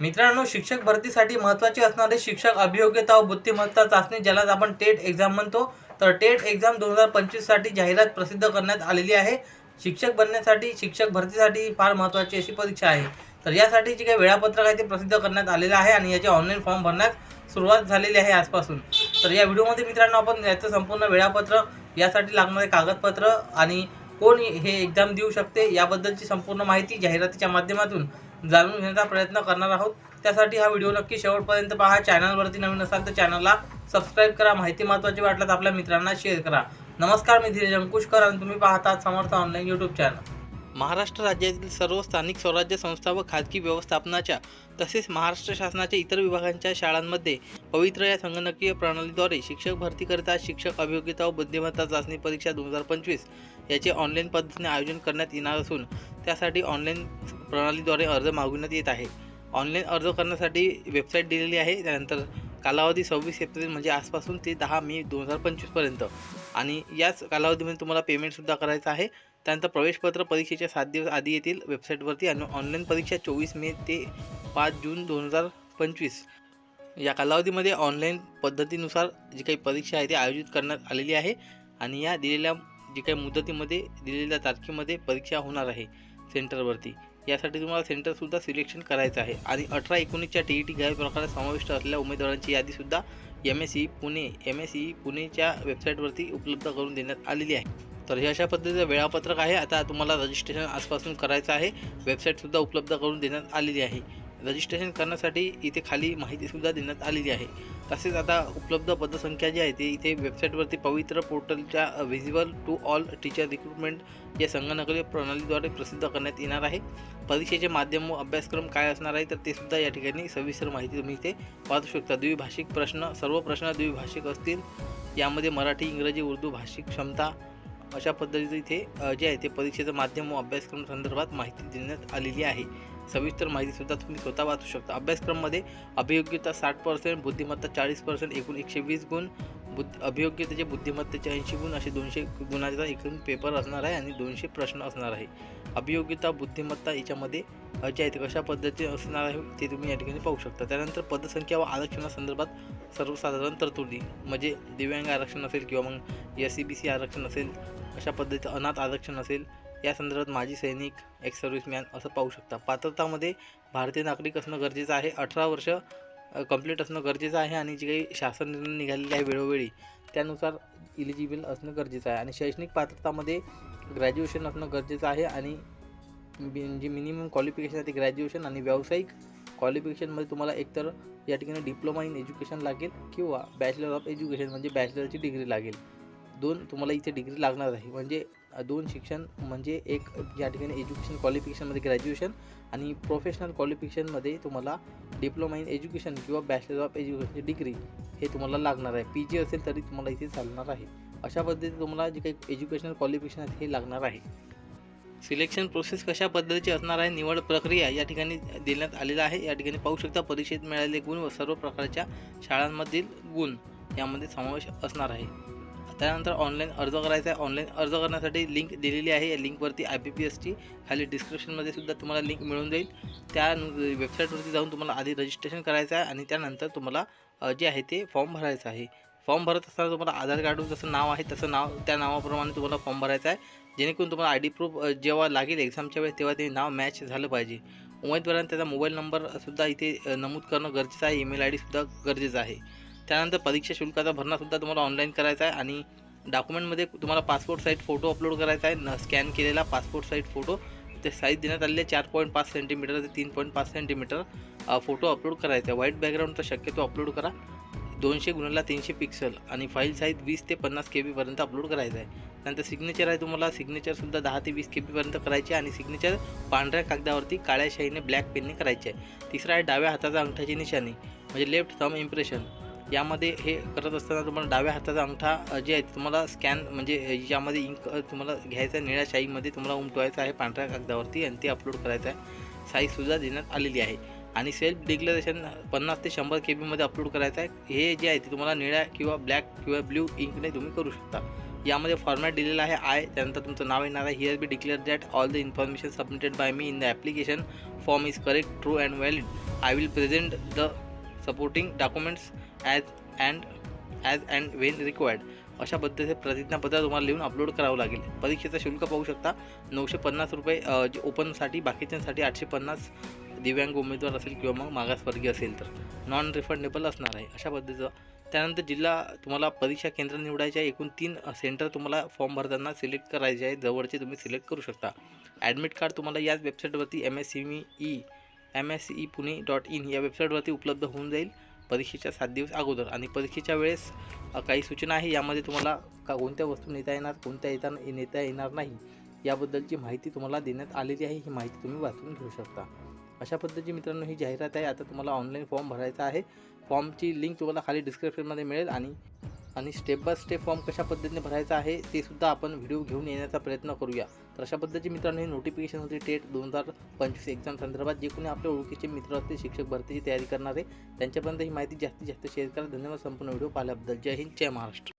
मित्रांनो शिक्षक भरतीसाठी महत्त्वाचे असणारे शिक्षक अभियोग्यता व बुद्धिमत्ता चाचणी ज्याला आपण टेट एक्झाम म्हणतो. तर टेट एक्झाम दोन हजार पंचवीससाठी जाहिरात प्रसिद्ध करण्यात आलेली आहे. शिक्षक बनण्यासाठी शिक्षक भरतीसाठी फार महत्त्वाची अशी परीक्षा आहे. तर यासाठी जे काही वेळापत्रक आहे ते प्रसिद्ध करण्यात आलेलं आहे आणि याचे ऑनलाईन फॉर्म भरण्यास सुरुवात झालेली आहे आजपासून. तर या व्हिडिओमध्ये मित्रांनो आपण याचं संपूर्ण वेळापत्रक यासाठी लागणारे कागदपत्र आणि कोण हे एक्झाम देऊ शकते याबद्दलची संपूर्ण माहिती जाहिरातीच्या माध्यमातून जाणून घेण्याचा प्रयत्न करणार आहोत. त्यासाठी हा व्हिडिओ नक्की शेवटपर्यंत पहा. चॅनलवरती नवीन असाल तर चॅनलला सबस्क्राईब करा. माहिती महत्त्वाची वाटल्यास आपल्या मित्रांना शेअर करा. नमस्कार मी धीरज अंकुशकर आणि तुम्ही पाहतात Samarth online YouTube channel Maharashtra राज्यातील सर्व स्थानिक स्वराज्य संस्था व खाजगी व्यवस्थापनाच्या तसेच महाराष्ट्र शासनाच्या इतर विभागांच्या शाळांमध्ये पवित्र या संगणकीय प्रणालीद्वारे शिक्षक भरतीकरिता शिक्षक अभियोग्यता व बुद्धिमत्ता चाचणी परीक्षा दोन हजार पंचवीस याचे ऑनलाईन पद्धतीने आयोजन करण्यात येणार असून त्यासाठी ऑनलाईन प्रणालीद्वारे अर्ज मागविण्यात येत आहे. ऑनलाईन अर्ज करण्यासाठी वेबसाईट दिलेली आहे. त्यानंतर कालावधी सव्वीस एप्रिल म्हणजे आजपासून ते दहा मे दोन हजार पंचवीसपर्यंत आणि याच कालावधीमध्ये तुम्हाला पेमेंटसुद्धा करायचं आहे. त्यानंतर प्रवेशपत्र परीक्षेच्या सात दिवस आधी येतील वेबसाईटवरती आणि ऑनलाईन परीक्षा चोवीस मे ते पाच जून दोन हजार पंचवीस. या कालावधीमध्ये ऑनलाईन पद्धतीनुसार जी काही परीक्षा आहे ती आयोजित करण्यात आलेली आहे. आणि या दिलेल्या जी काही मुदतीमध्ये दिलेल्या तारखेमध्ये परीक्षा होणार आहे सेंटरवरती. यासाठी तुम्हाला सेंटरसुद्धा सिलेक्शन करायचं आहे. आणि अठरा एकोणीसच्या टी ई टी गाय प्रकारात समाविष्ट असलेल्या उमेदवारांची यादीसुद्धा M S C Pune M S C पुणेच्या वेबसाईटवरती उपलब्ध करून देण्यात आलेली आहे. तर हे अशा पद्धतीचं वेळापत्रक आहे. आता तुम्हाला रजिस्ट्रेशन आजपासून करायचं आहे. वेबसाईटसुद्धा उपलब्ध करून देण्यात आलेली आहे. रजिस्ट्रेशन करण्यासाठी इथे खाली माहितीसुद्धा देण्यात आलेली आहे. तसेच आता उपलब्ध पदसंख्या जी आहे ती इथे वेबसाईटवरती पवित्र पोर्टलच्या visible to all teacher recruitment या संगणकीय प्रणालीद्वारे प्रसिद्ध करण्यात येणार आहे. परीक्षेचे माध्यम व अभ्यासक्रम काय असणार आहे तर ते सुद्धा या ठिकाणी सविस्तर माहिती तुम्ही इथे पाहू शकता. द्विभाषिक प्रश्न सर्व प्रश्न द्विभाषिक असतील. यामध्ये मराठी इंग्रजी उर्दू भाषिक क्षमता अशा पद्धतीचं इथे जे आहे ते परीक्षेचं माध्यम व अभ्यासक्रम संदर्भात माहिती देण्यात आलेली आहे. सविस्तर माहितीसुद्धा तुम्ही स्वतः वाचू शकता. अभ्यासक्रममध्ये अभियोग्यता साठ पर्सेंट बुद्धिमत्ता चाळीस पर्सेंट एकूण एकशे वीस गुण बुद्ध अभियोग्यतेचे बुद्धिमत्तेचे ऐंशी गुण असे दोनशे गुणाचा एकूण पेपर असणार आहे आणि दोनशे प्रश्न असणार आहे. अभियोग्यता बुद्धिमत्ता याच्यामध्ये जे आहेत. कशा पद्धतीने असणार आहे ते तुम्ही या ठिकाणी पाहू शकता. त्यानंतर पदसंख्या व आरक्षणासंदर्भात सर्वसाधारण तरतुदी म्हणजे दिव्यांग आरक्षण असेल किंवा मग एस सी बी सी आरक्षण असेल अशा पद्धतीचं अनाथ आरक्षण असेल या संदर्भात माजी सैनिक एक्स सर्व्हिसमॅन असं पाहू शकता. पात्रतामध्ये भारतीय नागरिक असणं गरजेचं आहे. अठरा वर्ष कंप्लीट असणं गरजेचं आहे आणि जी काही शासन निर्णय निघालेले आहे वेळोवेळी त्यानुसार इलिजिबल असणं गरजेचं आहे. आणि शैक्षणिक पात्रतामध्ये ग्रॅज्युएशन असणं गरजेचं आहे आणि जे मिनिमम क्वालिफिकेशन आहे ते ग्रॅज्युएशन आणि व्यावसायिक क्वालिफिकेशनमध्ये तुम्हाला एकतर या ठिकाणी डिप्लोमा इन एज्युकेशन लागेल किंवा बॅचलर ऑफ एज्युकेशन म्हणजे बॅचलरची डिग्री लागेल. दोन तुम्हाला इथे डिग्री लागणार आहे. म्हणजे दोन शिक्षण म्हणजे एक या ठिकाणी एज्युकेशन क्वालिफिकेशनमध्ये ग्रॅज्युएशन आणि प्रोफेशनल क्वालिफिकेशनमध्ये तुम्हाला डिप्लोमा इन एज्युकेशन किंवा बॅचलर ऑफ एज्युकेशनची डिग्री हे तुम्हाला लागणार आहे. पी जी असेल तरी तुम्हाला इथे चालणार आहे. अशा पद्धतीने तुम्हाला जे काही एज्युकेशनल क्वालिफिकेशन आहे हे लागणार आहे. सिलेक्शन प्रोसेस कशा पद्धतीची असणार आहे निवड प्रक्रिया या ठिकाणी देण्यात आलेला आहे. या ठिकाणी पाहू शकता परीक्षेत मिळालेले गुण व सर्व प्रकारच्या शाळांमधील गुण यामध्ये समावेश असणार आहे. त्यानंतर ऑनलाईन अर्ज करायचा आहे. ऑनलाईन अर्ज करण्यासाठी लिंक दिलेली आहे. या लिंकवरती आय बी पी एसची खाली डिस्क्रिप्शनमध्ये सुद्धा तुम्हाला लिंक मिळून जाईल. त्या वेबसाईटवरती जाऊन तुम्हाला आधी रजिस्ट्रेशन करायचं आहे आणि त्यानंतर तुम्हाला जे आहे ते फॉर्म भरायचं आहे. फॉर्म भरत असताना तुम्हाला आधार कार्डवर जसं नाव आहे तसं नाव त्या नावाप्रमाणे तुम्हाला फॉर्म भरायचा आहे. जेणेकरून तुम्हाला आय डी प्रूफ जेव्हा लागेल एक्झामच्या वेळेस तेव्हा ते नाव मॅच झालं पाहिजे. उमेदवारांना त्याचा मोबाईल नंबरसुद्धा इथे नमूद करणं गरजेचं आहे. ईमेल आय डीसुद्धा गरजेचं आहे. त्यानंतर परीक्षा शुल्काचा भरणासुद्धा तुम्हाला ऑनलाईन करायचा आहे आणि डॉक्युमेंटमध्ये तुम्हाला पासपोर्ट साईज फोटो अपलोड करायचा आहे. न स्कॅन केलेला पासपोर्ट साईज फोटो ते साईज देण्यात आलेले चार पॉईंट पाच सेंटीमीटर ते तीन पॉईंट पाच सेंटीमीटर फोटो अपलोड करायचा आहे. व्हाईट बॅकग्राऊंडचा शक्यतो अपलोड करा. दोनशे गुणाला तीनशे पिक्सल आणि फाईल साईज वीस ते पन्नास के बीपर्यंत अपलोड करायचं आहे. त्यानंतर सिग्नेचर आहे तुम्हाला. सिग्नेचरसुद्धा दहा ते वीस के बीपर्यंत करायचे आहे आणि सिग्नेचर पांढऱ्या कागदावरती काळ्या शाईने ब्लॅक पेनने करायचे आहे. तिसरा आहे डाव्या हाताचा अंगठाची निशाणी म्हणजे लेफ्ट थम इम्प्रेशन यामध्ये हे करत असताना तुम्हाला डाव्या हाताचा अंगठा जे आहे तुम्हाला स्कॅन म्हणजे यामध्ये इंक तुम्हाला घ्यायचा आहे निळ्या शाईमध्ये तुम्हाला उमटवायचं आहे पांढऱ्या कागदावरती आणि ते अपलोड करायचं आहे. साईजसुद्धा देण्यात आलेली आहे. आणि सेल्फ डिक्लेरेशन पन्नास ते शंभर के बीमध्ये अपलोड करायचं आहे. हे जे आहे ते तुम्हाला निळ्या किंवा ब्लॅक किंवा ब्ल्यू इंकने तुम्ही करू शकता. यामध्ये फॉर्मॅट दिलेला आहे आय त्यानंतर तुमचं नाव येणार आहे. Hereby declare that all the information submitted by me in the application form is correct true and valid I will present the supporting documents as and as and when required अशा पद्धतीचे प्रतिज्ञापत्र तुम्हाला लिहून अपलोड करावं लागेल. परीक्षेचं शुल्क पाहू शकता. नऊशे पन्नास रुपये जे ओपनसाठी बाकीच्यांसाठी आठशे पन्नास दिव्यांग उमेदवार असेल किंवा मग मागासवर्गीय असेल तर. नॉन रिफंडेबल असणार आहे. अशा पद्धतीचं. त्यानंतर जिल्हा तुम्हाला परीक्षा केंद्र निवडायचे आहे. एकूण तीन सेंटर तुम्हाला फॉर्म भरताना सिलेक्ट करायचे आहे. जवळचे तुम्ही सिलेक्ट करू शकता. ॲडमिट कार्ड तुम्हाला याच वेबसाईटवरती M S C E M S E Pune dot in या वेबसाईटवरती उपलब्ध होऊन जाईल परीक्षेच्या सात दिवस अगोदर. आणि परीक्षेच्या वेळेस काही सूचना आहे यामध्ये तुम्हाला का कोणत्या वस्तू नेता येणार कोणत्या येता नेता येणार नाही याबद्दलची माहिती तुम्हाला देण्यात आलेली आहे ही माहिती तुम्ही वाचून घेऊ शकता. अशा पद्धतीची मित्रांनो ही जाहिरात आहे. आता तुम्हाला ऑनलाईन फॉर्म भरायचा आहे. फॉर्मची लिंक तुम्हाला खाली डिस्क्रिप्शनमध्ये मिळेल आणि आणि स्टेप बाय स्टेप फॉर्म कशा पद्धतीने भरायचा आहे ते सुद्धा आपण व्हिडिओ घेऊन येण्याचा प्रयत्न करूया. तर अशा पद्धतीची मित्रांनो हे नोटिफिकेशन होती टेट दोन हजार पंचवीस एक्झाम संदर्भात जे कोणी आपल्या ओळखीचे मित्र असतील शिक्षक भरतीची तयारी करणारे त्यांच्यापर्यंत ही माहिती जास्तीत जास्त शेअर करा. धन्यवाद संपूर्ण व्हिडिओ पाहिल्याबद्दल. जय हिंद जय महाराष्ट्र.